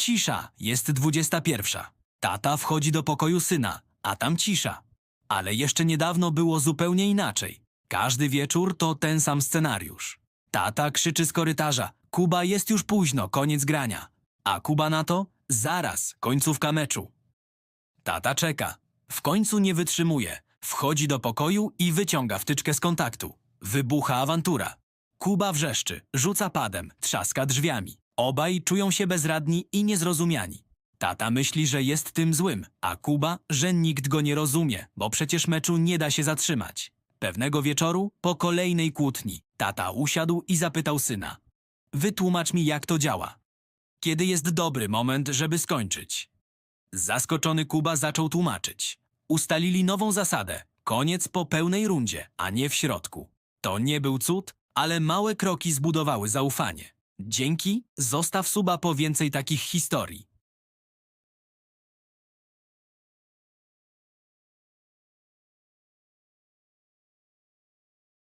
Cisza, jest dwudziesta pierwsza. Tata wchodzi do pokoju syna, a tam cisza. Ale jeszcze niedawno było zupełnie inaczej. Każdy wieczór to ten sam scenariusz. Tata krzyczy z korytarza: Kuba, jest już późno, koniec grania. A Kuba na to: Zaraz, końcówka meczu. Tata czeka. W końcu nie wytrzymuje. Wchodzi do pokoju i wyciąga wtyczkę z kontaktu. Wybucha awantura. Kuba wrzeszczy, rzuca padem, trzaska drzwiami. Obaj czują się bezradni i niezrozumiani. Tata myśli, że jest tym złym, a Kuba, że nikt go nie rozumie, bo przecież meczu nie da się zatrzymać. Pewnego wieczoru, po kolejnej kłótni, tata usiadł i zapytał syna. Wytłumacz mi, jak to działa. Kiedy jest dobry moment, żeby skończyć? Zaskoczony Kuba zaczął tłumaczyć. Ustalili nową zasadę. Koniec po pełnej rundzie, a nie w środku. To nie był cud, ale małe kroki zbudowały zaufanie. Dzięki, zostaw suba po więcej takich historii.